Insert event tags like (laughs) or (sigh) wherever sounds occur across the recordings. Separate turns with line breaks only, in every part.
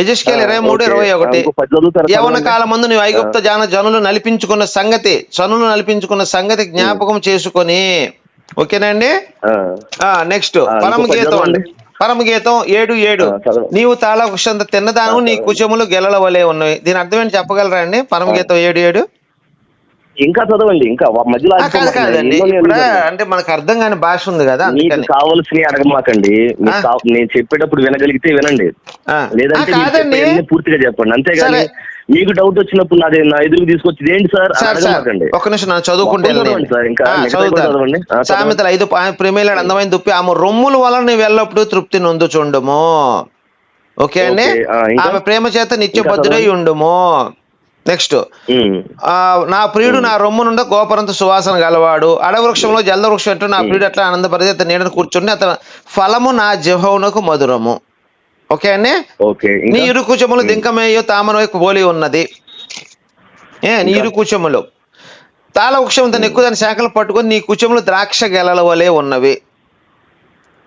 యజస్కేల్ ఇరవై మూడు ఇరవై ఒకటి. యవన
చదవండి.
కాలం ముందు నీవు ఐగుప్త జాన జనులు నలిపించుకున్న సంగతి జనులు నలిపించుకున్న సంగతి జ్ఞాపకం చేసుకొని ఓకేనండి నెక్స్ట్ పరమ గీతం
చదవండి.
పరమ గీతం ఏడు ఏడు. నీవు తాళవృక్షంత తిన్నదాను నీ. కుచములు గెలల వలె ఉన్నాయి దీని అర్థం ఏంటి చెప్పగలరా అండి? పరమ గీతం ఏడు ఏడు.
ఇంకా చదవండి ఇంకా మధ్యలో
అంటే మనకు అర్థం కాని భాష ఉంది కదా
మీకు
అందుకని.
కావలసినవి అడగమాకండి. నేను చెప్పేటప్పుడు వినగలిగితే వినండి. లేదంటే పూర్తిగా చెప్పండి. అంతేగాని. మీకు డౌట్ వచ్చినప్పుడు నాది నా ఎదురుకు తీసుకొచ్చి ఇదేంటి సార్? అడగమాకండి.
ఒక్క నిమిషం నేను చదువుకుంటే
సార్, ఇంకా చదవండి.
సామెతలు ఐదు ప్రేమేలాడు అందమైన దుప్పి. ఆమె రొమ్ముల వలన నీవు ఎల్లప్పుడూ తృప్తి నొందుచుండుము ఓకే అండి?
ఓకే, ఇంకా?
ఆమె ప్రేమ చేత నిత్య భద్రై. ఉండుము. నెక్స్ట్. నా ప్రియుడు నా రొమ్ము నుండి గోపరంత సువాసన గలవాడు. అడవృక్షంలో జలద వృక్షం అంటూ నా ప్రియుడు అట్లా ఆనందపరిచి అతని నీడను కూర్చుని అతని ఫలము నా జిహౌనకు మధురము. ఓకే అండి? నీ ఇరు కుచములు దింకమేయో తామర పోలి ఉన్నది. ఏ నీ ఇరు కుచములు. తాళ వృక్షం తన ఎక్కువ దాని శాఖలు పట్టుకొని నీ కుచములు ద్రాక్ష గెలల వలె ఉన్నవి.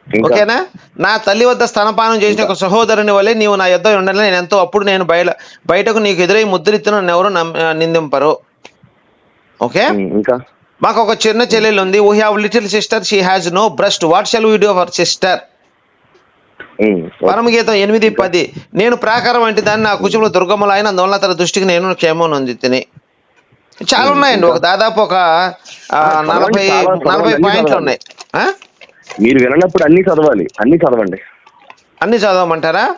ఓకేనా? నా తల్లి వద్ద స్తనపానం చేసిన ఒక సహోదరుని వలె నీవు నా యొద్ద ఉండాలి నేను ఎంతో అప్పుడు నేను బయట బయటకు నీకు ఎదురై ముద్రిత్తును ఎవరు నిందింపరు. ఓకే?
ఇంకా.
మాకు ఒక చిన్న చెల్లెలు ఉంది. We have little sister she has no breasts what shall we do our
sister
పరమగీతం ఎనిమిది పది. నేను ప్రాకారం వంటి దాన్ని నా కుచంలో దుర్గములు అయిన అందువల్ల తన దృష్టికి నేను క్షేమం నొంది తిని. చాలా ఉన్నాయండి. ఒక దాదాపు ఒక నలభై నలభై పాయింట్లు. ఉన్నాయి?
మీరు విననప్పుడు అన్ని చదవాలి అన్ని చదవండి.
అన్ని చదవమంటారా?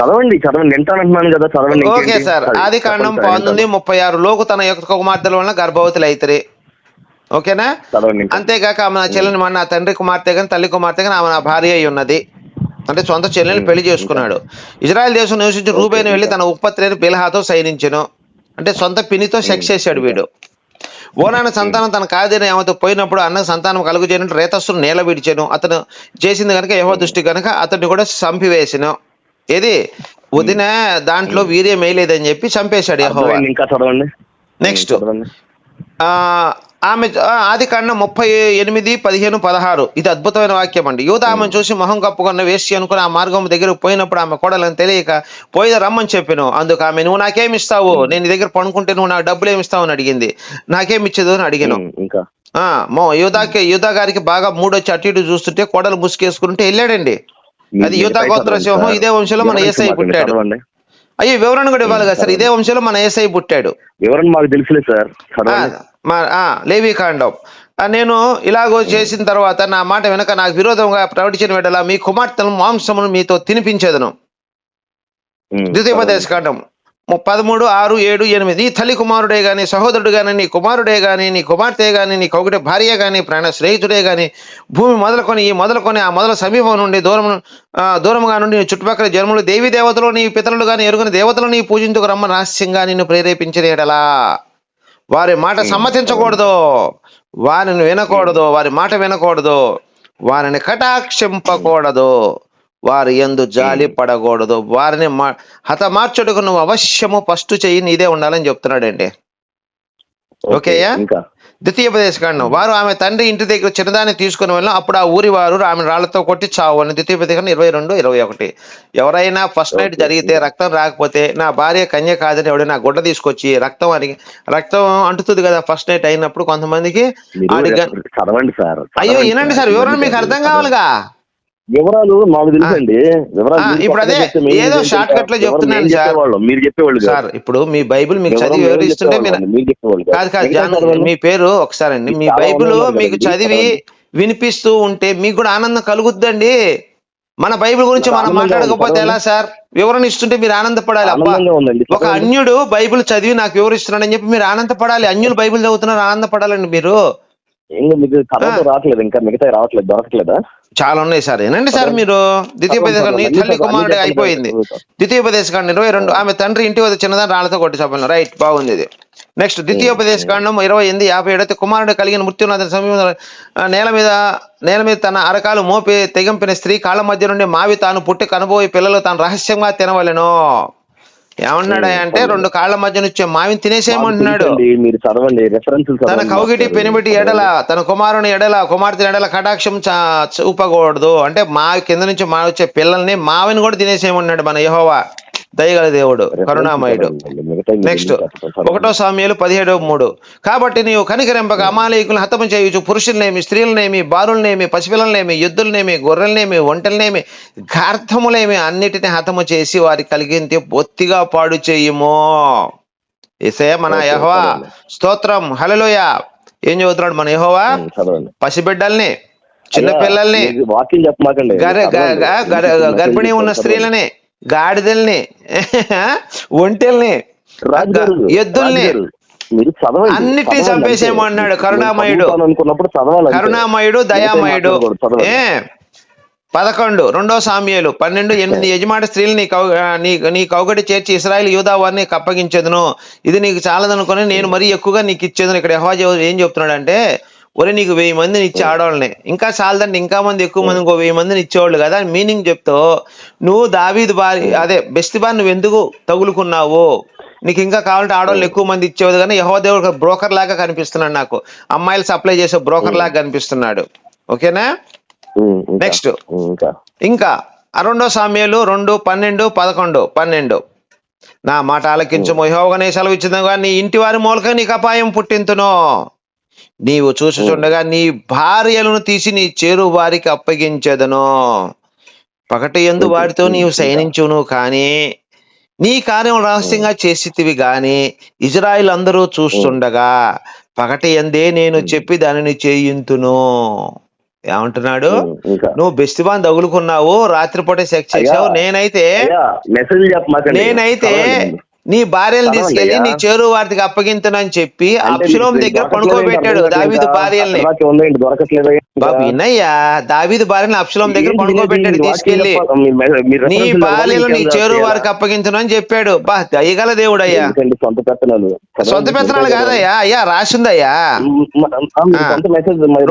చదవండి చదవండి. వింటానంటున్నాను కదా చదవండి
ఓకే? సార్. ఆది కాండం పంతొమ్మిది ముప్పై ఆరు. లోకు తన యొక్క కుమార్తెల వలన గర్భవతులు అయితరి ఓకేనా?
చదవండి.
అంతేగాక ఆమె నా చెల్లెని మన నా తండ్రి కుమార్తె కానీ తల్లి కుమార్తె కానీ ఆమె నా భార్య అయి ఉన్నది. అంటే సొంత చెల్లెని పెళ్ళి చేసుకున్నాడు. ఇజ్రాయెల్ దేశం నివసించి రూబేని వెళ్ళి తన ఉత్పత్తిని బిల్హాతో సైనించెను. అంటే సొంత పినితో సెక్స్ చేశాడు వీడు. ఓనాన్న సంతానం తన కాదని ఆమెతో పోయినప్పుడు అన్న సంతానం కలుగు చేయనట్టు రేతస్సును నేల విడిచాను. అతను చేసింది కనుక యహో దృష్టి కనుక అతన్ని కూడా చంపివేసిన. ఏది? వదిన దాంట్లో వీర్యం వేయలేదని చెప్పి చంపేశాడు
చదవండి.
నెక్స్ట్ ఆమె ఆది కాండ ముప్పై ఎనిమిది పదిహేను పదహారు. ఇది అద్భుతమైన వాక్యం అండి. యూద ఆమెను చూసి మొహం కప్పుకున్న వేసి అనుకుని ఆ మార్గం దగ్గరకు పోయినప్పుడు ఆమె కోడలని తెలియక పోయిద రమ్మని చెప్పాను. అందుకు ఆమె నువ్వు నాకేమి ఇస్తావు? నేను దగ్గర పడుకుంటే నువ్వు నాకు డబ్బులు ఏమి ఇస్తావు? అని అడిగింది. నాకేమి ఇచ్చేది? అని అడిగాను.
ఇంకా.
ఆ, మో యూదాకి యూదా గారికి బాగా మూడు వచ్చి అటు ఇటు చూస్తుంటే కోడలు ముసుకేసుకుంటే వెళ్ళాడండి. అది యూదా గోత్ర సింహం ఇదే వంశంలో మన ఏసై పుట్టాడు. అయ్యో వివరణ కూడా ఇవ్వాలి కదా సార్. ఇదే వంశంలో మన ఏసై పుట్టాడు.
వివరణ మాకు తెలుసులే సార్.
ఆ,
చదవండి
మా- ఆ, లేవి కాండం. ఆ, నేను ఇలాగో చేసిన తర్వాత నా మాట వెనక నాకు విరోధంగా ప్రకటించిన వెడల మీ కుమార్తెను మాంసమును మీతో తినిపించేదను. ద్వితీయోపదేశ కాండం. పదమూడు ఆరు ఏడు ఎనిమిది. నీ తల్లి కుమారుడే గాని సహోదరుడు గాని నీ కుమారుడే గాని నీ కుమార్తె గాని నీ కొగటి భార్య గాని ప్రాణ స్నేహితుడే గాని భూమి మొదలుకొని ఈ మొదలుకొని ఆ మొదల సమీపం నుండి దూరం ఆ, దూరముగా నుండి నీ చుట్టుపక్కల జన్మలు దేవి దేవతలు నీ పితరులు గాని ఎరుగుని దేవతలు నీ పూజించుకు రమ్మ రహస్యంగా నిన్ను ప్రేరేపించిన ఎడలా. వారి మాట సమ్మతించకూడదు. వారిని వినకూడదు. వారి మాట వినకూడదు. వారిని కటాక్షింపకూడదు. వారి ఎందు జాలి పడకూడదు. వారిని హతమార్చుటకు నువ్వు అవశ్యము ఫస్ట్ చెయ్యి నీదే ఉండాలని చెప్తున్నాడండి.
ఓకే,
ఓకేయా?
ఇంకా
ద్వితీయోపదేశ కాండం వారు ఆమె తండ్రి ఇంటి దగ్గర చిన్నదాన్ని తీసుకుని వెళ్ళిన అప్పుడు ఆ ఊరి వారు ఆమె రాళ్ళతో కొట్టి చావు అని ద్వితీయోపదేశ ఇరవై రెండు ఇరవై ఒకటి ఎవరైనా ఫస్ట్ నైట్. జరిగితే రక్తం రాకపోతే నా భార్య కన్య కాదని ఎవడైనా గుడ్డ తీసుకొచ్చి రక్తం అడిగి రక్తం అంటుతుంది కదా ఫస్ట్ నైట్ అయినప్పుడు కొంతమందికి
చదవండి సార్
అయ్యో వినండి
సార్,
వివరణ మీకు అర్థం. కావాలిగా
వివరాలు మాకు తెలుసండి వివరాలు
ఇప్పుడు అదే ఏదో షార్ట్ కట్లో
చెప్తాం?
చెప్తున్నాను సార్.
మీరు చెప్పేవాళ్ళు.
సార్ ఇప్పుడు మీ బైబిల్ మీకు చదివి వివరిస్తుంటే మీరు కాదు కాదు. మీ పేరు ఒకసారి అండి మీ బైబిల్ మీకు చదివి. వినిపిస్తూ ఉంటే మీకు కూడా ఆనందం కలుగుద్దండి మన బైబిల్ గురించి మనం మాట్లాడకపోతే ఎలా సార్ వివరణ ఇస్తుంటే మీరు ఆనందపడాలి అబ్బా ఒక. అన్యుడు బైబిల్ చదివి నాకు వివరిస్తున్నాడని చెప్పి మీరు ఆనందపడాలి అన్యులు బైబిల్ చదువుతున్నారు ఆనందపడాలండి మీరు
ఇంకా మీకు చదవడం రావట్లేదు ఇంకా మిగతా రావట్లేదు దొరకట్లేదా?
చాలా ఉన్నాయి సార్. ఏనండి సార్ మీరు? ద్వితీయోపదేశ
చదవండి,
నీ
అన్ని
తల్లి కుమారుడు అయిపోయింది.
చదవండి.
ద్వితీయోపదేశ కాండం ఇరవై రెండు ఆమె తండ్రి ఇంటి వద్ద చిన్నదాన్ని రాళ్ళతో కొట్టి చెప్పాను రైట్ బాగుంది ఇది. నెక్స్ట్ ద్వితీయోపదేశ కాండం ఇరవై ఎనిమిది యాభై ఏడైతే కుమారుడు కలిగిన మృత్యునాథ సమయంలో ఆ, నేల మీద నేల మీద తన అరకాలు మోపి తెగింపిన స్త్రీ కాళ్ళ మధ్య నుండి మావి తాను పుట్టి కనబోయే పిల్లలు తాను రహస్యంగా తినవలెను. ఏమన్నాడు అంటే రెండు కాళ్ళ మధ్య నుంచి మావిని తినేసేయమంటున్నాడు
తెలుసండి, మీరు చదవండి రెఫరెన్స్
తన కౌగిటి పెనిమిటి ఎడల తన కుమారుని ఎడల కుమార్తె ఎడల కటాక్షం చూపకూడదు. అంటే మా కింద నుంచి మా వచ్చే పిల్లల్ని మావిని కూడా తినేసేయమన్నాడు మన యహోవా. దయగల దేవుడు కరుణామయుడు. నెక్స్ట్ ఒకటో సామ్యాలు పదిహేడవ మూడు. కాబట్టి నీవు కనికరింపక అమాలయకులను హతము చేయుచు పురుషులనేమి స్త్రీలనేమి బారులనేమి పసిపిల్లలనేమి యుద్ధులనేమి గొర్రెలనేమి ఒంటలనేమి గార్థములేమి అన్నిటిని హతము చేసి వారి కలిగింటి బొత్తిగా పాడు చేయుము. ఏసే మన యహోవా. స్తోత్రం. హలలోయ ఏం చదువుతున్నాడు మన యహోవా?
చదవండి
పసిబిడ్డల్ని చిన్న
అయ్యా,
పిల్లల్ని
మీరు వాక్యం చెప్పమాకండి.
గర్- గ-
చదవండి.
గ- గర్-
మెసేజ్
గర్భిణీ ఉన్న. స్త్రీలని గాడిదల్ని (laughs) ఒంటెల్ని ఎద్దుల్ని
మీరు చదవండి
అన్నిటినీ
చదవండి
చంపేసేమో. అన్నాడు.
నేను
కరుణామయుడు.
అనుకున్నప్పుడు చదవాలి.
కరుణామయుడు దయామయుడు. ఏ. పదకొండు. రెండో సామ్యాలు. పన్నెండు ఎనిమిది యజమాని స్త్రీలు నీ కౌ నీ నీ కౌగడి చేర్చి ఇస్రాయల్ యూదా వారిని అప్పగించదును ఇది నీకు చాలదనుకొని నేను మరీ ఎక్కువగా నీకు ఇచ్చేదను. ఇక్కడ యెహోవా ఏం చెప్తున్నాడంటే ఒరే నీకు వెయ్యి మందిని ఇచ్చే ఆడవాళ్ళని. ఇంకా చాలదంటే ఇంకా మంది ఎక్కువ మంది ఇంకో వెయ్యి మందిని ఇచ్చేవాళ్ళు కదా. మీనింగ్ చెప్తూ నువ్వు దావీదు బారి అదే బెస్తిబార్ నువ్వు ఎందుకు తగులుకున్నావు నీకు ఇంకా కావాలంటే ఆడవాళ్ళు ఎక్కువ మంది ఇచ్చేవాడు కానీ యహో దేవుడు బ్రోకర్ లాగా కనిపిస్తున్నాడు నాకు. అమ్మాయిలు సప్లై చేసే బ్రోకర్ లాగా కనిపిస్తున్నాడు. ఓకేనా. నెక్స్ట్.
ఇంకా.
రెండో సామ్యాలు రెండు పన్నెండు పదకొండు. పన్నెండు. నా మాట ఆలకించము. యెహోవానే సెలవు ఇచ్చిందిగా నీ ఇంటి వారి మూలక నీకు అపాయం పుట్టింతును. నీవు చూసుచుండగా నీ భార్యలను తీసి నీ చేరు వారికి అప్పగించెదను. పగటి ఎందు వారితో నీవు శయనించును కానీ నీ కార్యం రహస్యంగా చేసితివి గాని ఇజ్రాయిల్ అందరూ చూస్తుండగా పగటి ఎందే నేను చెప్పి దానిని చేయింతును. ఏమంటున్నాడు? నువ్వు బెస్తిబాన్ తగులుకున్నావు రాత్రిపూట సెక్స్ చేసావు నేనైతే నేనైతే. నీ భార్యను తీసుకెళ్ళి
అయ్యా.
నీ చేరు వారికి అప్పగింతనని చెప్పి
మీకు
దగ్గర పడుకోబెట్టాడు? దావీదు భార్యల్ని? బాబు వినయ్యా దావీదు భార్యని అప్షలోం దగ్గర పడుకోబెట్టాడు?
తీసుకెళ్ళి
నీ భార్యలు నీ చేరు? వారికి అప్పగించను అని చెప్పాడు. బా దయగల దేవుడయ్యా.
ఎందుకండి? సొంత పెత్తనాలు.
సొంత పెత్తనాలు కాదయ్యా. అయ్యా రాసిందయ్యా.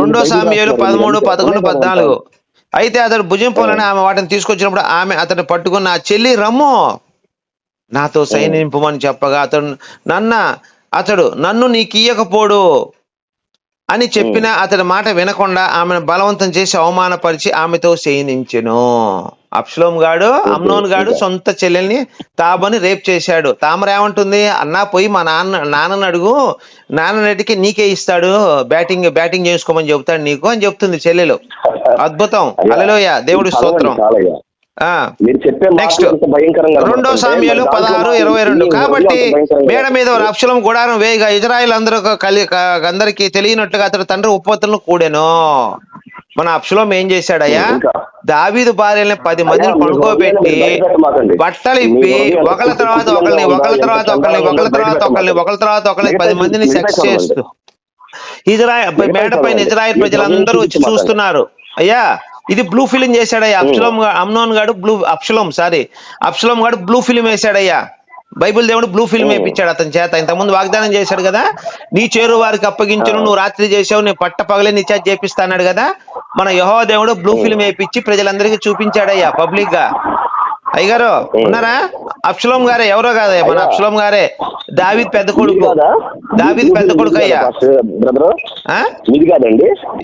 రెండో సామ్యాలు. పదమూడు పదకొండు పద్నాలుగు. అయితే అతడు భుజం పోలని ఆమె వాటిని తీసుకొచ్చినప్పుడు ఆమె అతను పట్టుకున్న చెల్లి రమ్ము. నాతో సైనింపమని చెప్పగా అతడు నన్న అతడు నన్ను నీకు ఇయ్యకపోడు అని చెప్పిన అతడి మాట వినకుండా ఆమెను బలవంతం చేసి అవమానపరిచి ఆమెతో శయనించెను. అప్షలోం గాడు అమ్నోన్ గాడు సొంత. చెల్లెల్ని తాబని రేప్ చేశాడు. తామర ఏమంటుంది? అన్నా పోయి మా నాన్న నాన్నని అడుగు. నాన్ననటికి నీకే ఇస్తాడు. బ్యాటింగ్ బ్యాటింగ్ చేసుకోమని చెబుతాడు నీకు అని చెప్తుంది చెల్లెలు. అద్భుతం. అలలోయ దేవుడి స్తోత్రం.
మీరు చెప్పే భయంకరంగా
రెండో సామ్యాలు పదహారు ఇరవై రెండు. కాబట్టి మేడ మీద అప్షలం గుడారం వేయగా ఇజ్రాయిల్ అందరూ కలి అందరికీ తెలియనట్లుగా అతడు తండ్రి ఉపతులను కూడాను. మన అప్షలం ఏం చేశాడయ్యా? దావీదు భార్యల్ని పది మందిని పడుకోబెట్టి. బట్టలు ఇప్పి ఒకళ్ళ తర్వాత ఒకళ్ళని ఒకళ్ళ తర్వాత ఒకళ్ళని ఒకళ్ళ తర్వాత ఒకళ్ళని ఒకళ్ళ తర్వాత ఒకళ్ళని పది మందిని సెక్స్. చేస్తూ. ఇజ్రాయల్ మేడ పైన. ఇజ్రాయల్ ప్రజలందరూ వచ్చి
చూసి
చూస్తున్నారు అయ్యా ఇది బ్లూ ఫిలిం చేశాడయ్యా. అప్షలోం గా- అమ్నోన్ గాడు బ్లూ అప్షలోం సారీ. అప్షలోం గాడు బ్లూ ఫిలిం వేశాడయ్యా. బైబిల్ దేవుడు బ్లూ ఫిల్మ్ వేయించాడు అతని చేత. ఇంతకుముందు వాగ్దానం చేశాడు కదా నీ చేరు వారికి అప్పగించును నువ్వు రాత్రి చేసావు నీ పట్ట పగలే నీ చేత చేపిస్తాన్నాడు కదా. మన యహో దేవుడు బ్లూ ఫిల్మ్ వేయించి ప్రజలందరికీ చూపించాడయ్యా పబ్లిక్గా. అయ్యగారు ఉన్నారా? అప్షలోం గారే ఎవరో కాదయ్యా మన. అప్షలోం గారే. దావీద్ పెద్ద కొడుకు? దావీద్ పెద్ద కొడుకు అయ్యా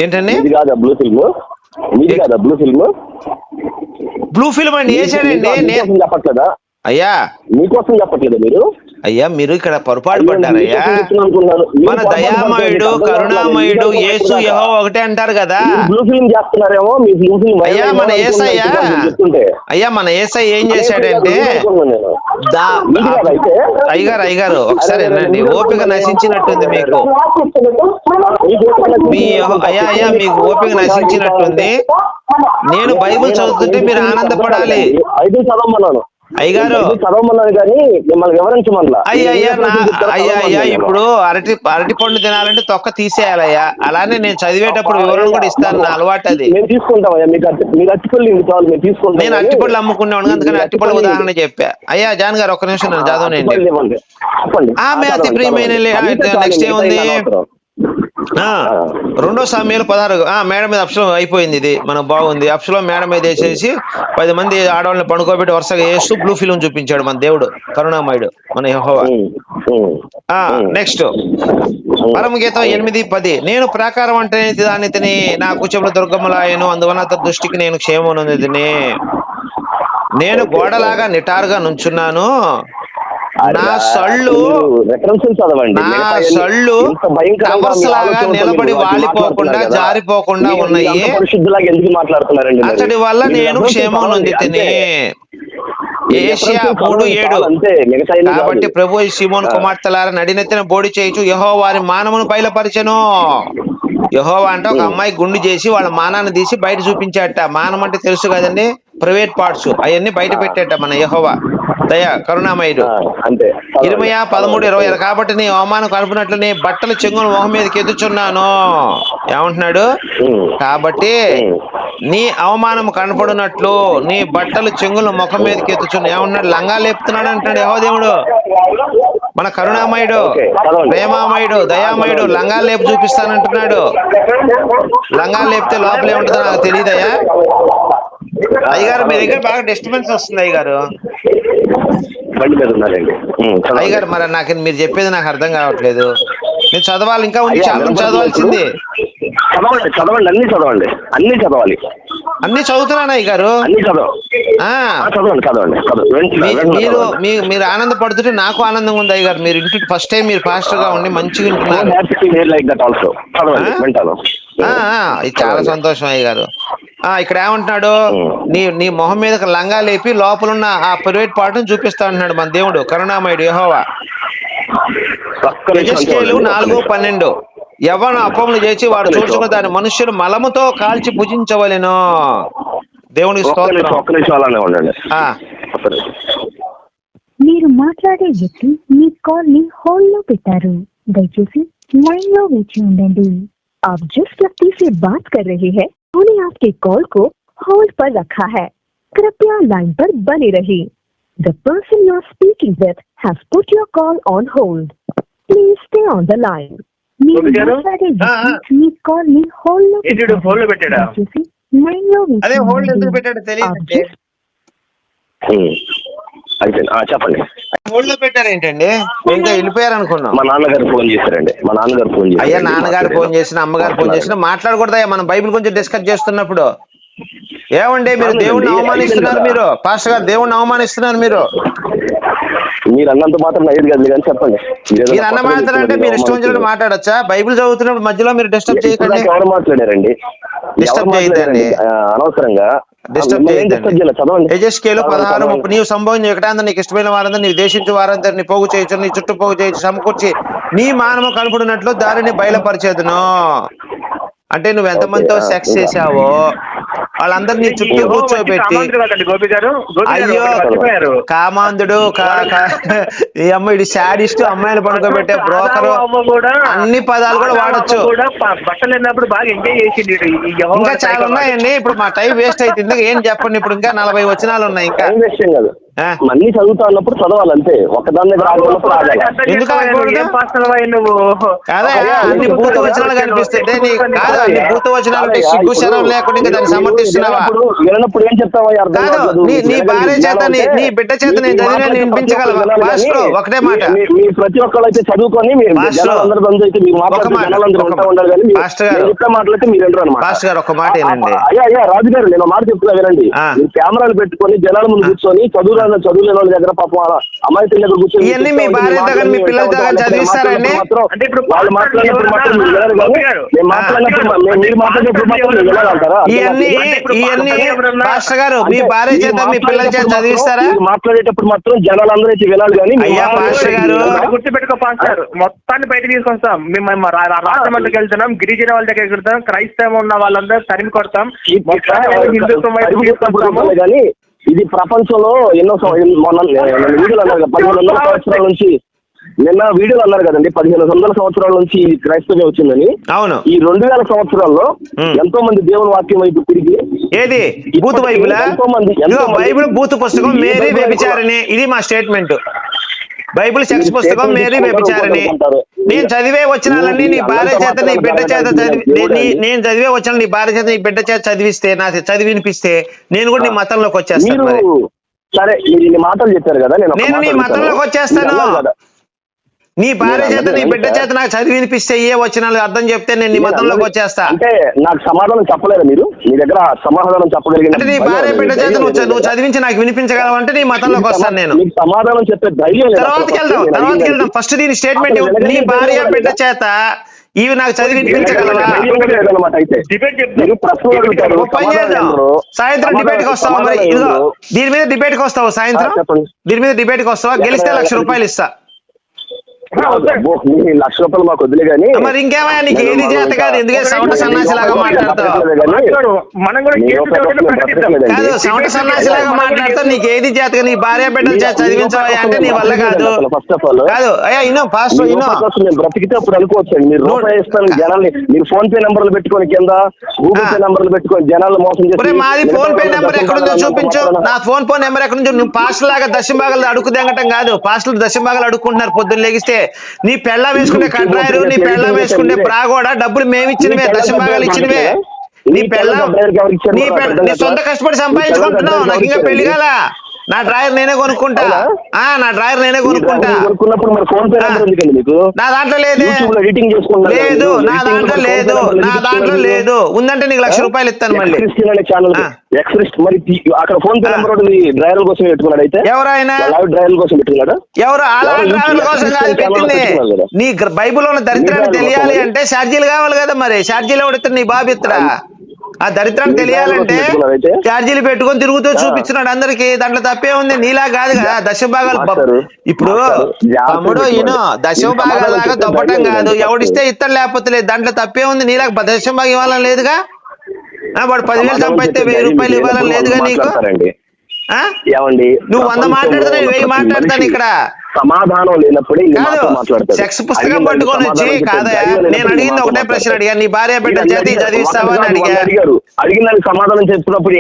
ఏంటండి?
Blue film blue film
blue film అండి వేసాడండి
చెప్పట్లేదా?
అయ్యా.
మీకోసం చెప్పట్లేదా మీరు?
అయ్యా మీరు ఇక్కడ పొరపాటు పడ్డారయ్యా. మన దయామయుడు. కరుణామయుడు యేసు యహో ఒకటే అంటారు కదా.
బ్లూ ఫిల్మ్ చేస్తున్నారేమో మీ బ్లూ ఫిల్మ్
అయ్యా మన ఏసయ్యా. అయ్యా మన ఏసై ఏం చేశాడంటే అయ్యగారు అయ్యగారు ఒకసారి వినండి ఓపిక నశించినట్టుంది మీకు. మీ అయ్యా అయ్యా మీకు ఓపిక నశించినట్టుంది. నేను బైబిల్ చదువుతుంటే మీరు ఆనందపడాలి.
ఐదు చదవమన్నాను.
అయ్యగారు.
చదవమన్నాను కానీ మిమ్మల్ని వివరించమన్నా
అయ్యా అయ్యా నా అయ్యా అయ్యా ఇప్పుడు అరటి అరటి పండు తినాలంటే తొక్క తీసేయాలయ్యా. అలానే నేను చదివేటప్పుడు వివరణ కూడా ఇస్తాను నా అలవాటు అది.
మేము తీసుకుంటాం అయ్యా మీకు అట్టి- మీరు అట్టిపల్లి మేము తీసుకుంటాం
నేను అట్టిపళ్ళు అమ్ముకునేవాడు అందుకని అట్టిపళ్ళు ఉదాహరణ చెప్పా. అయ్యా జాన్ గారు ఒక్క నిమిషం నన్ను చదవనండి ఆమె అతి ప్రియమైన నెక్స్ట్ ఏముంది? రెండో సమయంలో పదహారు ఆ మేడం మీద అప్సలం అయిపోయింది ఇది. మనకు బాగుంది. అప్సలం మేడం మీద వేసేసి పది మంది ఆడవాళ్ళని పండుకోబెట్టి వరుసగా వేస్తూ బ్లూ ఫిల్మ్ చూపించాడు మన దేవుడు కరుణామయుడు మన యెహోవా. నెక్స్ట్. పరమగీతం ఎనిమిది పది. నేను ప్రాకారం అంటే దాన్ని తిని నా కుచములు దుర్గములాయను అందువలన అతని దృష్టికి నేను క్షేమనుంది నేను గోడలాగా నిటారుగా నుంచున్నాను. నా సళ్ళు నా సళ్ళు
మీ
లాగా నిలబడి వాలిపోకుండా. జారిపోకుండా ఉన్నాయి? అతడి వల్ల నేను క్షేమం
చదవండి,
నొంది తిని
అంతే.
ఏషియా మూడు ఏడు. కాబట్టి ప్రభు
ఆ.
కుమార్తెలారా నడినెత్తిన బోడి చేయించు యహో వారి మానమును బయలుపరిచెను యహోవా అంటే ఒక అమ్మాయి గుండు చేసి వాళ్ళ మానాన్ని తీసి బయట చూపించాట. మానం అంటే తెలుసు కదండి? ప్రైవేట్ పార్ట్స్ అవన్నీ బయట పెట్టేట మన యహోవా. దయా కరుణామయుడు. ఇరవై పదమూడు ఇరవై కాబట్టి నీ అవమానం కలుపునట్లు నీ బట్టలు చెంగును మొహం మీదకి ఎదుచున్నాను ఏమంటున్నాడు. కాబట్టి నీ అవమానం కనపడినట్లు నీ బట్టలు చెంగులు ముఖం మీదకి ఎత్తుచున్నాను ఏమంటున్నాడు? లంగా లేపుతున్నాడు అంటున్నాడు యహోదేవుడు మన కరుణామయుడు. ప్రేమామయుడు దయామయుడు లంగా లేపు చూపిస్తానంటున్నాడు. లంగా లేపితే లోపల ఏముంటుందో నాకు తెలియదయ్యా. అయ్యగారు మీ దగ్గర బాగా డిస్టర్బెన్స్ వస్తుంది అయ్యగారు. అయ్యగారు మరి నాకు మీరు చెప్పేది నాకు అర్థం కావట్లేదు. నేను చదవాలి ఇంకా ఉంది చాలా చదవాల్సింది.
చదవండి చదవండి అన్ని చదవండి అన్ని చదవాలి.
అన్ని చదువుతున్నాను మీ-
వెంటనే
మీరు మీరు ఆనందపడుతుంటే నాకు ఆనందంగా ఉంది అయ్యగారు. మీరు ఇంటికి ఫస్ట్ టైం మీరు పాస్టర్గా ఉండి మంచిగా వింటున్నారు చాలా సంతోషం అయ్యగారు. ఆ ఇక్కడ ఏమంటున్నాడు?
ఉమ్.
నీ నీ మొహం మీద లంగా లేపి లోపల ఉన్న ఆ ప్రైవేట్ పార్ట్ని చూపిస్తా అంటున్నాడు మన దేవుడు కరుణామయుడు యెహోవా. నాలుగు. పన్నెండు. యవ్వన అప్పములు చేసి వాడు చూసుకున్న దాని మనుష్యులు మలముతో కాల్చి భుజించవలెను దేవునికి
ఒక్క నిమిషం
స్తోత్రం
ఒక్క నిమిషం అలానే ఉండండి
ఆ,
ఒక్క నిమిషం.
మీరు మాట్లాడే వ్యక్తి మీ కాల్ ని హోల్డ్ లో పెట్టారు దయచేసి लाइन లో వేచి ఉండండి आप जिस व्यक्ति से बात कर रहे हैं उन्होंने आपके कॉल को होल्ड पर रखा है कृपया लाइन पर बने रहिए the person you are speaking with has put your
call on
hold
please stay
on the line ఇటు హోల్డ్
పెట్టాడా?
అదే హోల్డ్ ఎందుకు పెట్టాడో తెలియదు
చెప్పండి.
హోల్డ్లో పెట్టారు ఏంటండి ఇంకా వెళ్ళిపోయారు అనుకున్నాం
మా నాన్నగారు ఫోన్ చేశారండి. మా నాన్నగారు ఫోన్ చేశారు.
అయ్యా నాన్నగారు ఫోన్ చేసిన అమ్మగారు ఫోన్ చేసిన మాట్లాడకూడదయ్యా మనం బైబిల్ గురించి డిస్కస్ చేస్తున్నప్పుడు. ఏమండి మీరు దేవుణ్ణి అవమానిస్తున్నారు మీరు? పాస్టర్ గారు దేవుణ్ణి అవమానిస్తున్నారు మీరు?
మీరు అన్నంత మాత్రం అయ్యేది కదా కానీ చెప్పండి
మీరు అన్న
కూర్చొని
మీరు ఇష్టం వచ్చినట్టు. మాట్లాడొచ్చా బైబిల్ చదువుతున్నప్పుడు మధ్యలో మీరు డిస్టర్బ్ చేయకండి
ఎవరు మాట్లాడారండి?
చేయొద్దండి.
ఆ, అనవసరంగా
డిస్టర్బ్
చదవండి,
పదహారు. ముప్పై నీవు సంభవం ఎక్కడంతా నీకు ఇష్టమైన వారందరూ నీవు దేశించు వారందరిని పోగు చేయొచ్చు నీ చుట్టూ పోగు చేయొచ్చు సమకూర్చి నీ మానము కనపడినట్లు దారిని బయలుపరిచేదును అంటే నువ్వు ఎంతమందితో సెక్స్. చేసావో వాళ్ళందరినీ నీ చుట్టూ కూర్చోబెట్టి అయ్యో కామాంధుడు ఈ అమ్మ ఇడు శాడిస్ట్ అమ్మాయిని పడుకోబెట్టే బ్రోకర్. అన్ని పదాలు కూడా వాడొచ్చు.
బట్టలు లేనప్పుడు బాగా ఎంజాయ్ చేసింది
ఇంకా చాలా. ఉన్నాయండి. ఇప్పుడు మా టైం వేస్ట్ అవుతుంది ఏం చెప్పండి? ఇప్పుడు ఇంకా నలభై వచనాలు ఉన్నాయి ఇంకా.
అన్ని చదువుతా ఉన్నప్పుడు చదవాలి అంతే ఒకదాని దగ్గర
అన్ని భూత? వచనాలు కనిపిస్తుంటే నీ కాదు? అన్ని భూత వచనాలు ఉంటే
కాదయ్యా,
సిగ్గు శరం లేకుండా ఇంకా దాన్ని
మీరు విననప్పుడు ఏం చెప్తావా
కాదు, నీ- భార్య చేత, నీ- బిడ్డ చేత
మీ-
నేను చదివినా వినిపించగలవా? ఒకటే మాట.
మీ- ప్రతి ఒక్కరు అయితే చదువుకొని
పాస్టర్ గారు. ఒక మాట వినండి.
అయ్యా అయ్యా రాజు గారు నేను మాట చెప్తున్నా వినండి. కెమెరాలు పెట్టుకొని జనాల ముందు కూర్చొని చదువు రాని చదువు లేని వాళ్ళ దగ్గర పాపం అలా అమ్మాయి దగ్గర కూర్చొని
ఇవన్నీ మీ
మాట్లాడి
కానీ మీ కానీ
ఉంటా
చదివిస్తారండి?
అంటే ఇప్పుడు
వాళ్ళు మాట్లాడినప్పుడు మాత్రం మీరు మాట్లాడినప్పుడు మీరు మాట్లాడినప్పుడు మాత్రం
ఇవన్నీ ఇవన్నీ గారు మీ భార్య చేత మీ పిల్లల చేత
మాట్లాడేటప్పుడు
చదివిస్తారా
మాట్లాడేటప్పుడు మాత్రం జనాలందరూ అయితే వినాలి కానీ మీరు
అయ్యా, గారు.
గుర్తుపెట్టుకో పాస్టర్ మొత్తాన్ని బయట తీసుకొస్తాం మేము మేము రా- రా- రాజమండ్రికి వెళ్తున్నాం గిరిజన వాళ్ళ దగ్గరికి వెళ్తాం క్రైస్తవం ఉన్న వాళ్ళందరూ తరిమి కొడతాం హిందుత్వం వైపు తీసుకొస్తాము
కానీ ఇది ప్రపంచంలో ఎన్నో మొన్న పదిహేను వందల సంవత్సరాల నుంచి నిన్న వీడియోలు అన్నారు కదండి పదిహేను వందల సంవత్సరాల నుంచి ఈ క్రైస్తవం వచ్చిందని
అవును
ఈ రెండు వేల సంవత్సరాల్లో. ఎంతో మంది దేవుని వాక్యం వైపు తిరిగి
ఏది బూత్ బైబిలా
ఎంతో మంది-
బైబిల్ బూత్ పుస్తకం మేరీ వ్యభిచారిణి ఇది మా స్టేట్మెంట్ బైబిల్ సెక్స్ పుస్తకం మేరీ వ్యభిచారిణి. నేను చదివే వచ్చినాలన్నీ నీ భార్య చేత నీ బిడ్డ చేత. చదివి. నేను చదివే వచ్చిన నీ భార్య చేత నీ బిడ్డ చేత చదివిస్తే నా చదివి వినిపిస్తే నేను కూడా నీ మతంలోకి వచ్చేస్తాను
సరే మీరు మాటలు చెప్పారు కదా నేను
నీ. మతంలోకి వచ్చేస్తాను. నీ భార్య చేత నీ బిడ్డ చేత నాకు చదివి వినిపిస్తే ఏ వచ్చినాలు అర్థం చెప్తే నేను నీ
నేను
మతంలోకి
అన్నది-
వచ్చేస్తా
అంటే నాకు సమాధానం చెప్పలేరు మీరు మీ దగ్గర సమాధానం చెప్పగలిగిన
అంటే నీ భార్య. బిడ్డ చేత నువ్వు చదివించి నాకు వినిపించగలవంటే నీ మతంలోకి వస్తాను నేను
సమాధానం చెప్పే ధైర్యం.
తర్వాతకి
అసలు
వెళ్దాం తర్వాతకి ఫస్ట్ దీని స్టేట్మెంట్. నీ భార్య బిడ్డ? చేత ఇవి నాకు చదివి వినిపించగలవా. సాయంత్రం డిబేట్కి వస్తావా మరి. దీని మీద డిబేట్కి వస్తావా సాయంత్రం. దీని మీద డిబేట్కి వస్తావా గెలిస్తే లక్ష రూపాయలు ఇస్తా
లక్ష రూపాయలు మాకు వదిలే కానీ
మరి ఇంకేమయ్యా నీకు ఏది చేత కాదు ఎందుకే సౌంట సన్నాసి లాగా మాట్లాడతావు?
మాట్లాడు. మనం కూడా.
కాదు సన్నాసి లాగా మాట్లాడతావు నీకు ఏది చేత నీ భార్య బిడ్డలు చదివించవా అంటే నీ వల్ల కాదు.
ఫస్ట్ ఆఫ్ ఆల్
కాదు అయ్యా ఇన్నో పాస్టర్ ఇన్నో.
నేను బ్రతికితే అప్పుడు అనుకోవచ్చండి. మీరు రూపాయి ఇస్తాను జనాల్ని మీరు ఫోన్ పే నంబర్లు పెట్టుకొని కింద గూగుల్ పే. నంబర్లు పెట్టుకొని జనాలు మోసం చేసి
ఒరే మాది ఫోన్ పే నెంబర్ ఎక్కడుందో చూపించు. నా ఫోన్ పే నెంబర్ ఎక్కడుందో నువ్వు పాస్టర్ లాగా దశంభాగాలు అడుగు తెంగటం కాదు. పాస్టర్లు దశంభాగాలు అడుక్కుంటున్నారు పొద్దున్న లెగిస్తే నీ పెళ్ళం వేసుకునే కడ్రాయరు నీ పెళ్ళం వేసుకునే బ్రా కూడా డబ్బులు మేము ఇచ్చినవే దశంభాగాలు ఇచ్చినవే. నీ పెళ్ళం నీ పెళ్ళ నీ సొంత కష్టపడి సంపాదించుకుంటున్నావు నాకు ఇంకా పెళ్ళి కాల? నా డ్రాయర్ నేనే కొనుక్కుంటా. ఆ నా డ్రాయర్ నేనే కొనుక్కుంటా.
కొనుక్కున్నప్పుడు మరి ఫోన్ పే. నెంబర్ ఎందుకండి మీకు?
నా దాంట్లో లేదే.
ఎడిటింగ్ చేసుకుంటారు
లేదు. నా దాంట్లో లేదు. నా దాంట్లో లేదు. ఉందంటే నీకు లక్ష రూపాయలు ఇస్తాను మళ్ళీ.
ఛానల్
ఆ.
ఎక్స్క్రిస్ట్ మరి అక్కడ ఫోన్ పే. నెంబర్ ఒకటి డ్రైవర్ కోసం పెట్టుకున్నాడు అయితే.
ఎవరైనా
డ్రైవర్ కోసం పెట్టుకున్నాడు?
ఎవరు? అలా
యూట్యూబ్
కోసం కాదు పెట్టింది. నీ బైబిల్లో ఉన్న దరిద్రాన్ని
డ్రైవర్
తెలియాలి అంటే ఛార్జీలు కావాలి కదా మరి. ఛార్జీలు ఎవడితే నీ బాబు ఇత్తడా ఆ
డ్రైవర్
తెలియాలంటే? ఛార్జీలు పెట్టుకొని తిరుగుతూ. చూపించినాడు. అందరికి దాంట్లో తప్పే ఉంది. నీలా కాదు కదా దశ భాగాలు బ-
మాస్టరు,
ఇప్పుడు తమ్ముడు ఈయన
పెట్టుకోండి.
దశ
నీకు
భాగాల
సమాధానం
లాగా
చెప్తే
దొబ్బటం
ధైర్యం
కాదు. ఎవడిస్తే ఇస్తాడు లేకపోతే లేదు దాంట్లో తప్పే ఉంది. నీలా దశ భాగం ఇవ్వాలని లేదుగా? వాడు పదివేలు
చెప్తే
వెయ్యి రూపాయలు ఇవ్వాలని లేదుగా నీకు? నువ్వు వంద
ప్రపంచంలో
మాట్లాడితే నేను వెయ్యి మాట్లాడతాను ఇక్కడ.
సమాధానం లేనప్పుడే
సెక్స్ పుస్తకం పట్టుకొని వచ్చి కాదయా నేను అడిగింది ఒకటే ప్రశ్న అడిగా నీ భార్య బిడ్డ చేతి
అడిగారు,
చదివిస్తావా అని
ఒకటి
అడిగా.
అడిగారు అడిగిన సమాధానం చెప్తున్నప్పుడు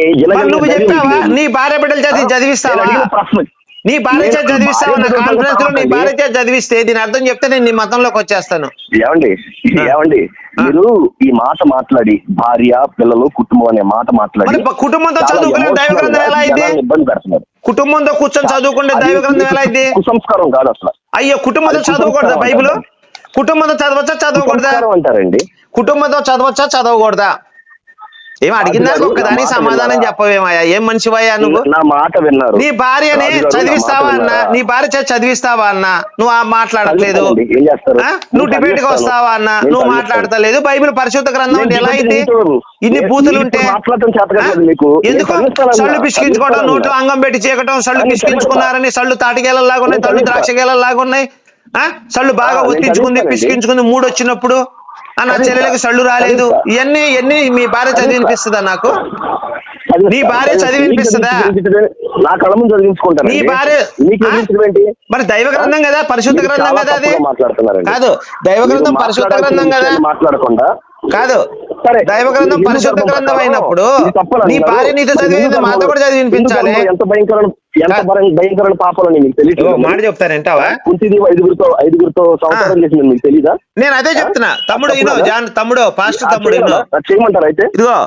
నువ్వు చెప్తావా. నీ భార్య బిడ్డల చేతి? చదివిస్తావా?
ప్రశ్న
నీ భార్య చేతి చదివిస్తావా నా కాన్ఫరెన్స్లో నీ
సమాధానం
భార్య చేతి చదివిస్తే దీని అర్థం చెప్తే నేను నీ మతంలోకి వచ్చేస్తాను.
ఏమండి. ఏమండి. మీరు ఈ మాట మాట్లాడి భార్య పిల్లలు కుటుంబం అనే మాట మాట్లాడి
కుటుంబంతో చదువుకునే దైవ గ్రంథం ఎలా?
జనాల్ని ఇబ్బంది పెడుతున్నారు.
కుటుంబంతో కూర్చొని చదువుకుంటే
అది
దైవ గ్రంథం ఎలా అయింది
కుసంస్కారం కాదు అసలు.
అయ్యో కుటుంబంతో చదవకూడదా బైబిల్. కుటుంబంతో చదవచ్చా చదవకూడదా?
అంటారండి.
కుటుంబంతో చదవచ్చా చదవకూడదా? ఏం అడిగిందా
రాజు గారు,
ఒక్కదానికి
నా మాట
సమాధానం? చెప్పవేమయ్యా ఏం మనిషివయ్యా నువ్వు
నా మాట విన్నారు
నీ భార్యని చదివిస్తావా అన్న? నీ భార్య చదివిస్తావా అన్న నువ్వు ఆ మాట్లాడట్లేదు? నువ్వు డిబేట్కి
చదివిస్తాను.
వస్తావా అన్న
నేను
నువ్వు. మాట్లాడతలేదు బైబిల్ పరిశుద్ధ గ్రంథం ఎలా అయింది. ఇన్ని
నేను
బూతులు
ఇప్పుడు
ఉంటే
మాట్లాడటం చేత కాదు
ఆ?
మీకు. నేను
ఎందుకు. సళ్ళు పిసికించుకోవడం. నోట్లో అంగం పెట్టి చీకటం సళ్ళు
నేను
పిసికించుకున్నారని సళ్ళు తాటికేలలాగా ఉన్నాయి
నేను
తళ్ళు. ద్రాక్షకేలలాగా ఉన్నాయి ఆ? సళ్ళు బాగా
చదివిస్తానండి.
పిసికించుకుంది మూడు వచ్చినప్పుడు నా. చెల్లెలకి సళ్ళు రాలేదు. ఇవన్నీ ఇవన్నీ మీ భార్య చదివి వినిపిస్తుందా నాకు. నీ భార్య చదివి వినిపిస్తుందా?
నా కళ్ళ ముందు చదివించుకుంటాను
నీ భార్య మరి దైవ గ్రంథం కదా పరిశుద్ధ గ్రంథం కదా అది. కాదు దైవ గ్రంథం పరిశుద్ధ గ్రంథం కదా
మాట్లాడకుండా
కాదు
సరే
దైవ గ్రంథం పరిశుద్ధ గ్రంథం అయినప్పుడు నీ. భార్య నీతో చదివింది
హిందూ
మాతో కూడా చదివి
హిందూ
వినిపించాలి
ధర్మంలో ఎంత భయంకర ఎంత
కా-
భయం- భయంకరమైన పాపాలని మీకు తెలియదు
మాట చెప్తారంటావా
కుంతిదేవి ఐదుగురితో ఐదుగురితో సంసారం చేసింది మీకు తెలీదా?
నేను అదే చెప్తున్నా. తమ్ముడు ఇను? జాన్ తమ్ముడు పాస్ట్ తమ్ముడు ఇను
చేయమంటారు అయితే?
ఇదిగో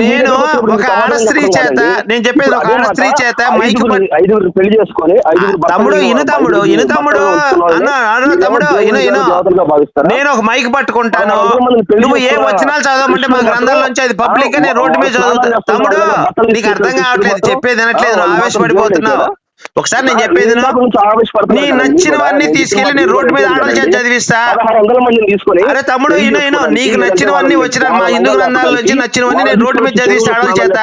నేను ఒక
మీకు
ఆడ
సమాధానం
స్త్రీ
చెప్పడం
చేత. నేను చెప్పేది ఒక
ఇప్పుడు
ఆడ
అదే
స్త్రీ
మాట,
చేత మైక్
ఐదుగురు- పెళ్ళి చేసుకొని
తమ్ముడు ఇను తమ్ముడు ఇను తమ్ముడు. అన్న తమ్ముడు ఇను ఇను? నేను ఒక మైక్ పట్టుకుంటాను. నువ్వు ఏ. వచనాలు చదవమంటే మా గ్రంథాల నుంచి అది పబ్లిక్గా నేను రోడ్డు మీద
ఆ,
చదువుతా.
స్నానాలు
తమ్ముడు నీకు అర్థం కావట్లేదు చెప్పేది వినట్లేదు
ఆ, మాత్రం
ఒకసారి నేను చెప్పేది నీ
కదా,
నచ్చినవన్నీ
మీకు తీసుకెళ్ళి
నేను రోడ్డు మీద చేత
కూడా
చదివిస్తా. అరే తమ్ముడు ఇను ఇను. నీకు నచ్చినవన్నీ వచ్చిన మా హిందూ గ్రంథాల నుంచి నచ్చినవన్నీ నేను రోడ్డు మీద చదివిస్తా ఆడల చేత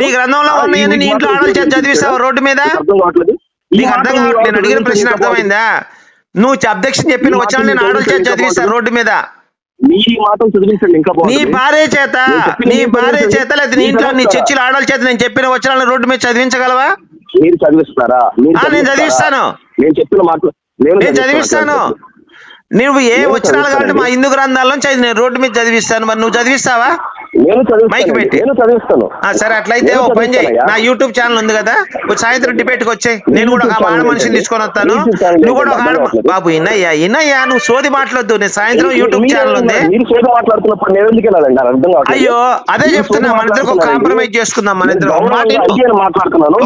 నీ గ్రంథంలో ఉన్నాయని నీ ఇంట్లో చేత
మీకు
చదివిస్తావు రోడ్డు మీద? నీకు అర్థం కావట్లేదు. నేను అడిగిన ప్రశ్న
అర్థం
అర్థమైందా? నువ్వు అబ్జెక్షన్ చెప్పిన వచ్చిన నేను ఆడల చేత
మీకు
చదివిస్తా
అర్థం
రోడ్డు మీద. నీ. భార్య చేత నీ భార్య. చేత లేదా నీ ఇంట్లో నీ? చర్చిలో ఆడల చేత నేను చెప్పిన వచ్చిన రోడ్డు మీద చదివించగలవా?
మీరు చదివిస్తారా
నేను చదివిస్తాను.
నేను చెప్పిన మాటలు
నేను చదివిస్తాను. నువ్వు ఏ వచ్చినాలు కాబట్టి మా. హిందూ గ్రంథాల్లో నేను రోడ్డు మీద చదివిస్తాను. మరి నువ్వు చదివిస్తావా? మైక్ పెట్టి. సరే అట్లయితే ఓ పని చేయి. నా యూట్యూబ్ ఛానల్ ఉంది కదా. సాయంత్రం డిబేట్కి వచ్చాయి. నేను కూడా ఒక ఆడ మనిషిని? తీసుకొని వస్తాను. నువ్వు కూడా ఒక? ఆడ. బాబు ఇన్నయ్యా ఇన్నయ్యా నువ్వు సోది మాట్లాడద్దు నేను సాయంత్రం యూట్యూబ్ ఛానల్ ఉంది. అయ్యో అదే చెప్తున్నా. మన ఇద్దరు
మాట్లాడుతున్నారండి.
కాంప్రమైజ్ చేసుకుందాం మన ఇద్దరు. ఒక మాట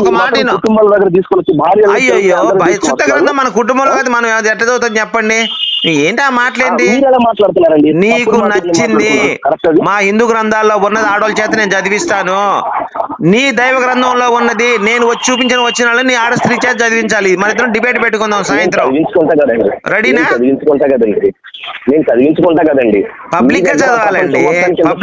ఒక మాట అయ్యో పరిశుద్ధ గ్రంథం మన కుటుంబంలో? కదా మనం ఎట్లా చదువుతాం చెప్పండి. ఏంటి ఆ
ఎలా మాట్లాడుతున్నారండి.
నీకు నచ్చింది? మా హిందూ గ్రంథాల్లో ఉన్నది ఆడవాళ్ళ చేత నేను చదివిస్తాను. నీ దైవ గ్రంథంలో ఉన్నది నేను వచ్చి చూపించిన వచ్చిన వాళ్ళని నీ ఆడ స్త్రీ చేత చదివించాలి. మన ఇద్దరం డిబేట్ పెట్టుకుందాం సాయంత్రం. రెడీనా?
చదివించుకుంటా కదండి. నేను చదివించుకుంటా కదండి. పబ్లిక్గా
చదవాలండి.